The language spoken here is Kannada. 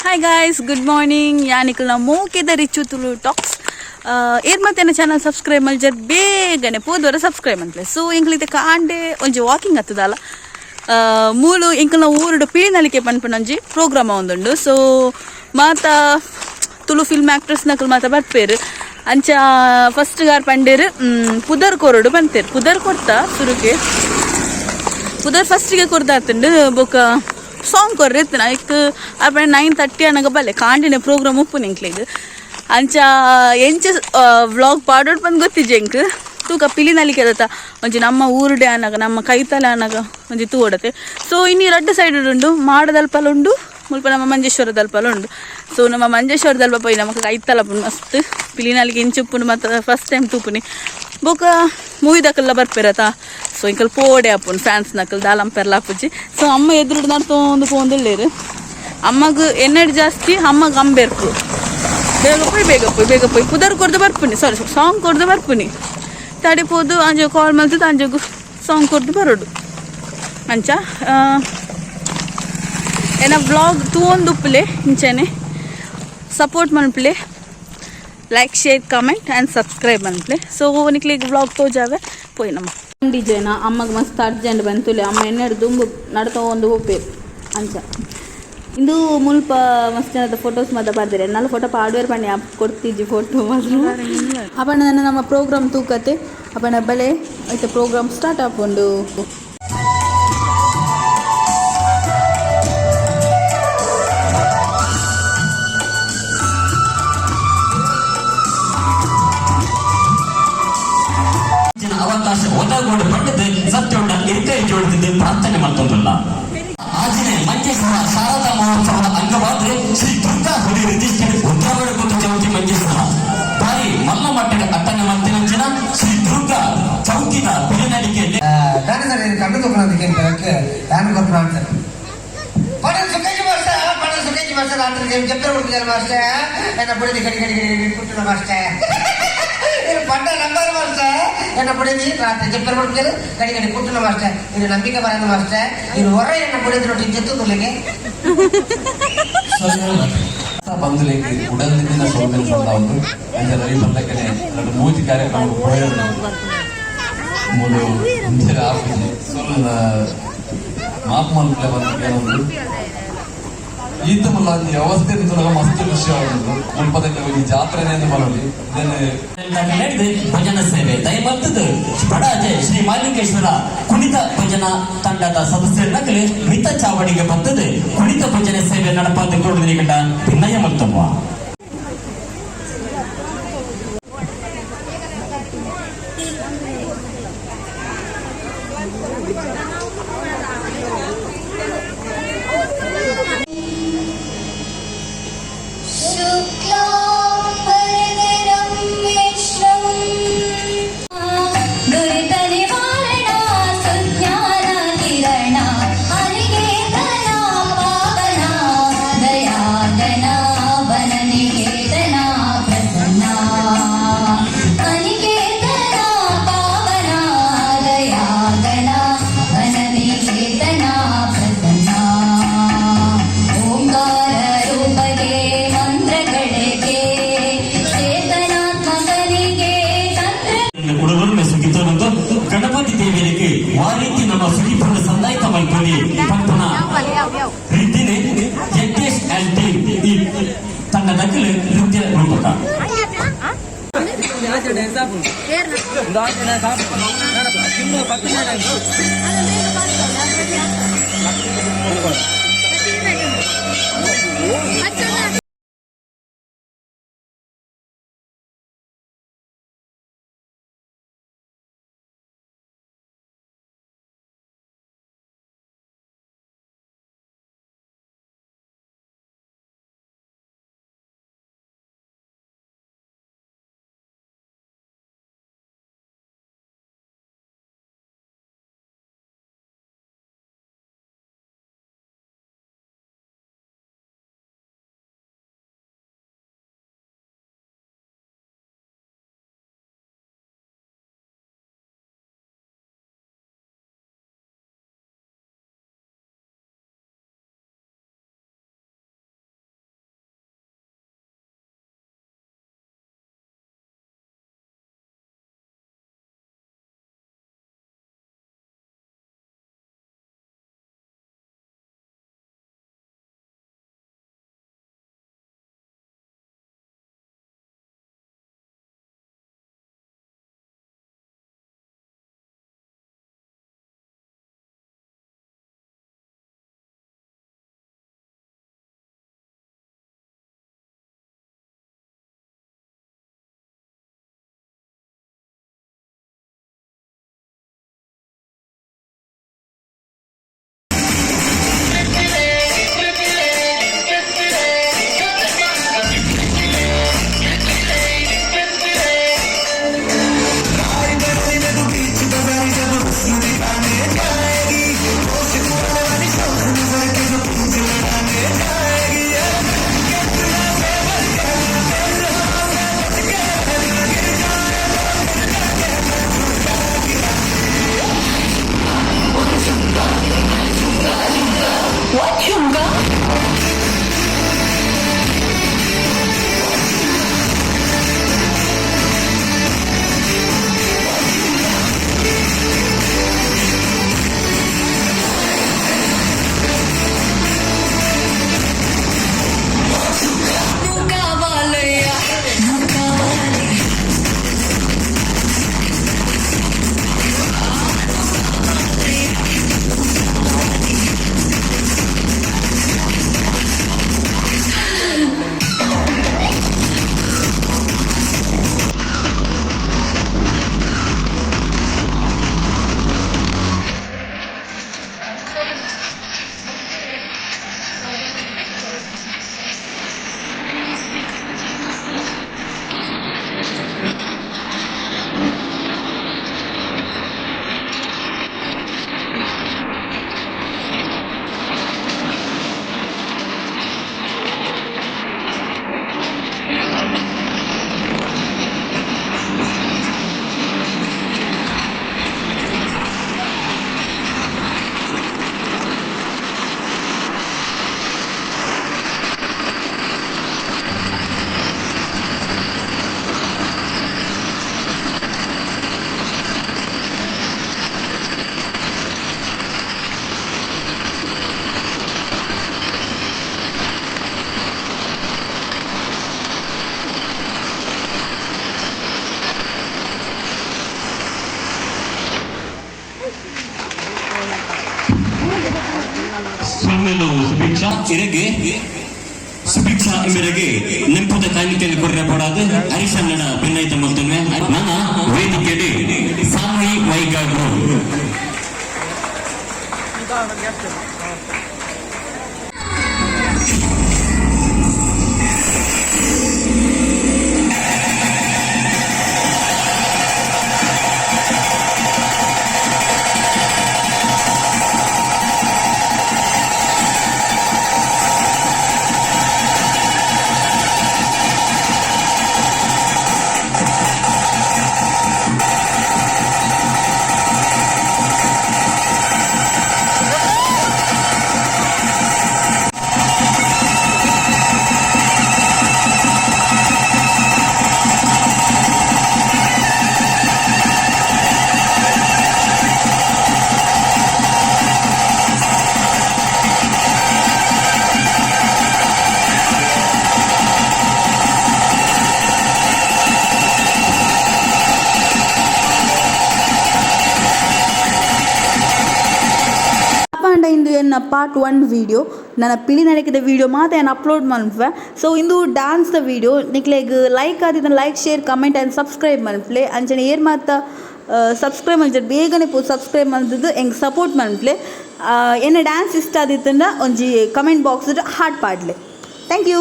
ಹಾಯ್ ಗಾಯ್ಸ್ ಗುಡ್ ಮಾರ್ನಿಂಗ್ ಯಾನಿಕಲ್ ನಾವು ಮೋಕೆದ ರಿಚು ತುಳು ಟಾಕ್ಸ್ ಏರ್ ಮತ್ತೆ ಚಾನಲ್ ಸಬ್ಸ್ಕ್ರೈಬ್ ಮಲ್ಜರ್ ಬೇಗನೆ ಪೋದವರ ಸಬ್ಸ್ಕ್ರೈಬ್ ಅಂತಲೇ ಸೊ ಎಂಕ್ಲಿತೆ ಕಾಂಡೆ ಒಂಜಿ ವಾಕಿಂಗ್ ಹತ್ತದಲ್ಲ ಮೂಲು ಇಂಕಲ್ನ ಊರುಡು ಪೀಳಿನಲಿಕೆ ಪನ್ಪನೊಂಜಿ ಪ್ರೋಗ್ರಾಮ್ ಒಂದುಂಡು ಸೊ ಮಾತ ತುಳು ಫಿಲ್ಮ್ ಆ್ಯಕ್ಟ್ರೆಸ್ ನಕಲ್ ಮಾತ ಬರ್ಪೇರು ಅಂಚ ಫಸ್ಟ್ ಗಾರ್ ಪಂಡೇರು ಪುದರ್ ಕೊರಡು ಬಂತೇರು ಪುದರ್ ಕೊಡ್ತಾ ಸುರುಗೆ ಪುದರ್ ಫಸ್ಟಿಗೆ ಕೊರ್ದಾತಂಡು ಬೊಕ ಸಾಂಗ್ ಕೊರ್ರೆತ್ತನ ಇಕ್ ಅಪ್ಪ ನೈನ್ ತರ್ಟಿ ಅನ್ನಗ ಬಲ್ಲೆ ಕಾಂಡಿನ ಪ್ರೋಗ್ರಾಮ್ ಉಪ್ಪು ನಿಂಕ್ಲಿಗ್ ಅಂಚ ಎಂಚ ವ್ಲಾಗ್ ಪಾಡೋಡ್ ಬಂದು ಗೊತ್ತಿಜ್ಜೆ ಎಂಕ್ ತೂಕ ಪಿಲಿನಲ್ಲಿ ಕೆದತ ಒಂಜಿ ನಮ್ಮ ಊರುಡೆ ಅನ್ನಗ ನಮ್ಮ ಕೈತಲೆ ಅನ್ನಗ ಒಂಜಿ ತೂಡತೆ ಸೊ ಇನ್ನು ರಡ್ಡು ಸೈಡ್ ಉಂಡು ಮಾಡದಲ್ಪಲ ಉಂಡು ಮುಲ್ಪ ನಮ್ಮ ಮಂಜೇಶ್ವರ ದಲ್ಪಲ ಉಂಡು ಸೊ ನಮ್ಮ ಮಂಜೇಶ್ವರ ದಲ್ಪ ಪೋಯಿ ನಮಕ್ ಕೈತಲ ಮಸ್ತ್ ಪಿಲಿನಾಲಿಗೆ ಇಂಚುಪ್ಪುಂಡು ಮತ್ತು ಫಸ್ಟ್ ಟೈಮ್ ತೂಪುನಿ ಬೊಕ ಮೂವಿ ದಕ್ಕಲ್ಲ ಬರ್ಪೇರತ. ಸೊ ಇಂಕಲ್ ಪೋಡೆ ಅಪ್ಪುನ್, ಫ್ಯಾನ್ಸ್ ನಕಲ್ ದಾಲಂ ಪೆರ್ಲ ಅಪ್ಪುಜಿ ಸೊ ಅಮ್ಮ ಎದುರು ನಡ್ತೊಂದು ಪೋಂದುಳ್ಳೇರು ಅಮ್ಮಗ್ ಎನ್ನಡ್ ಜಾಸ್ತಿ, ಅಮ್ಮಗ್ ಅಂಬೆರ್ಪು ಬೇಗ ಪೋಯ್ ಬೇಗ ಪೋಯ್ ಬೇಗ ಪೋಯ್. ಪುದರ್ ಕೊಡ್ದು ಬರ್ಪುನಿ ಸಾರಿ ಸಾಂಗ್ ಕೊಡ್ದು ಬರ್ಪುನಿ. ತಡಿ ಪೋದು, ಅಂಜ ಕಾಲ್ ಮಲ್ತದ, ಅಂಜಗು ಸಾಂಗ್ ಕೊಡ್ದು ಬರೋಡು. ಅಂಚ ಏನ ವ್ಲಾಗ್ ತೂವೊಂದು ಉಪ್ಪಲೆ ಇಂಚನೆ. Support ಮನ್ಪ್ಲೆ. Like share comment and subscribe ಅಂತಲೆ so ನಿಕ್ಲಿಗೆ ಬ್ಲಾಗ್ ತೋಜಾವೆ ಪೋಯ್ ನಮ್ಮ ಡಿಜೈನ ಅಮ್ಮಗೆ ಮಸ್ತ್ ಅರ್ಜೆಂಟ್ ಬಂತುಲೆ ಅಮ್ಮ ಎಣ್ಣೆ ದುಂಬು ನಡ್ತಾ ಒಂದು ಹೋಪೆ ಅಂಚ ಇಂದು ಮುಲ್ಪ ಮಸ್ತ್ ಜನದ ಫೋಟೋಸ್ ಮಾತ್ರ ಬರ್ದಿರಿ ನಾಲ್ ಫೋಟೋ ಪಾಡ್ವೇರ್ ಅಪ್ ಕೊಡ್ತಿದ್ದಿ ಫೋಟೋ ಮಾತ್ರ ಅಪ್ಪಣ್ಣ ನನ್ನ ನಮ್ಮ ಪ್ರೋಗ್ರಾಮ್ ತೂಕತೆ ಅಪ್ಪಣ್ಣ ಬಲೆ ಐತೆ ಪ್ರೋಗ್ರಾಮ್ ಸ್ಟಾರ್ಟ್ ಆಪುಂಡು ಸತ್ಯೊಂಡ ಇರ್ಕೈಗೆ ಉಳಿದಿದ್ದೆ ಪ್ರಾರ್ಥನೆ ಮಾಡ್ತೊಂದಲ್ಲ ಆಜಿನೆ ಮಂಜೇಶ್ವರ ಶಾರದಾ ಮಹೋತ್ಸವದ ಅಂಗವಾದ್ರೆ ಶ್ರೀ ದುರ್ಗಾ ಹುಲಿ ರಿಜಿಸ್ಟರ್ ಉದ್ರಾವಣ ಕುಂತ ಚೌತಿ ಮಂಜೇಶ್ವರ ಬಾರಿ ಮಲ್ಲ ಮಟ್ಟದ ಅಟ್ಟನೆ ಜನ ಶ್ರೀ ದುರ್ಗಾ ಚೌಕಿನ ಬೆಲೆನಡಿಕೆ ಕಾಣಿಸ್ತಾರೆ ನೀನು ಕಣ್ಣು ತಗೊಳೋದಕ್ಕೆ ಕಿರಕ್ಕೆ ಯಾರು ಗೊಬ್ಬರ ಅಂತಾರೆ பண சுகைக்கு மாஸ்டர் பண சுகைக்கு மாஸ்டர் ஆண்டு கேம் செப்பல் கொடுக்குற மாஸ்டர் என்ன பிடிச்சி கடி கடி పడ్డ నంబర్ మాస్టర్ ఎన్న పొడిది రాత్రి చెప్తారు కొడుకుతారు గడి గడి పుట్టిన మాస్టర్ నేను ನಂಬಿಕೆ ಬರಲ್ಲ ಮಾಸ್ಟರ್ ನೀನು ಹೊರ ಎನ್ನ పొడిది ರೊಟ್ಟಿ ಜತ್ತು ತುಳಿಗೆ ಬಂಧುಲಿಗೆ ಉಡಲ್ದಿನ ಸೌಲಭ್ಯ ಸಂದಾವುದು ಅಂದ್ರೆ ರವಿ ಬಂದಕ್ಕೆ ಎರಡು ಮೂತಿ ಕಾರ್ಯಕ್ರಮ ಹೋಯೋದು ಮೂರು ಮುಂಚೆ ಆಫೀಸ್ ಸ್ವಲ್ಪ ಮಾಪ್ ಮಲ್ಪಲೆ ಬಂದಕ್ಕೆ ಒಂದು ಈತ ಮುಲ್ಲ ಒಂದು ವ್ಯವಸ್ಥೆ ತುಲಗ ಮಸ್ತ್ ವಿಷಯ ಒಂದು ಮುಲ್ಪದಕ್ಕೆ ಈ ಜಾತ್ರೆನೇ ಬರಲಿ ಭಜನ ಸೇವೆ. ದಯಮತ್ತದು ಬಡಾಜೆ ಶ್ರೀ ಮಾಲಿಂಗೇಶ್ವರ ಕುಣಿತ ಭಜನ ತಂಡದ ಸದಸ್ಯರನ್ನಾಗಲಿ ಮಿತ ಚಾವಡಿಗೆ ಬಂದದು ಕುಣಿತ ಭಜನೆ ಸೇವೆ ನಡಪಾದ ಕೊಡುವುದರಿಂದ ಭಿನ್ನಯ ಮತ್ತಮ್ಮ. சாப்பிட்டு சாப்பிட்டு பத்து மணி ಇರಗೆ ಸುಭಿಕ್ಷಾ ಎಂಬೆರಗೆ ನೆಂಪುದ ಕಾಣಿಕೆಯಲ್ಲಿ ಕೊರ್ರೆ ಪಡಾದು ಹರಿಶನ್ನಡ ಭಿನ್ನೈತ ಮಲ್ತನ್ವೆ ನನ್ನ ವೇದಿಕೆಯಲ್ಲಿ ಸಾಮೂಹಿಕ ವೈಗಾಗ್ರು ಎನ್ನ ಪಾರ್ಟ್ ಒನ್ ವೀಡಿಯೋ ನನ್ನ ಪಿಳಿ ನಡೆಕಿದ ವಿಡಿಯೋ ಮಾತ್ರ ನಾನು ಅಪ್ಲೋಡ್ ಮಾಡ್ಪೆ ಸೊ ಇಂದು ಡ್ಯಾನ್ಸ್ದ ವೀಡಿಯೋ ನಿಕ್ಲೆಗ್ ಲೈಕ್ ಆದ like share comment and subscribe ಮನ್ಪ್ಲೆ ಅಂಚನೆ ಏರ್ ಮಾತ ಸಬ್ಸ್ಕ್ರೈಬ್ ಮಾಡಿದ್ರೆ ಬೇಗನೆ ಪೋ ಸಬ್ಸ್ಕ್ರೈಬ್ ಮಾಡಿದ್ದು ಹೆಂಗೆ ಸಪೋರ್ಟ್ ಮನ್ಪ್ಲೆ ಎನ್ನ ಡ್ಯಾನ್ಸ್ ಇಷ್ಟ ಆದಿತ್ತಂದ್ರೆ ಒಂಜಿ comment box heart ಪಾಡ್ಲೆ. Thank you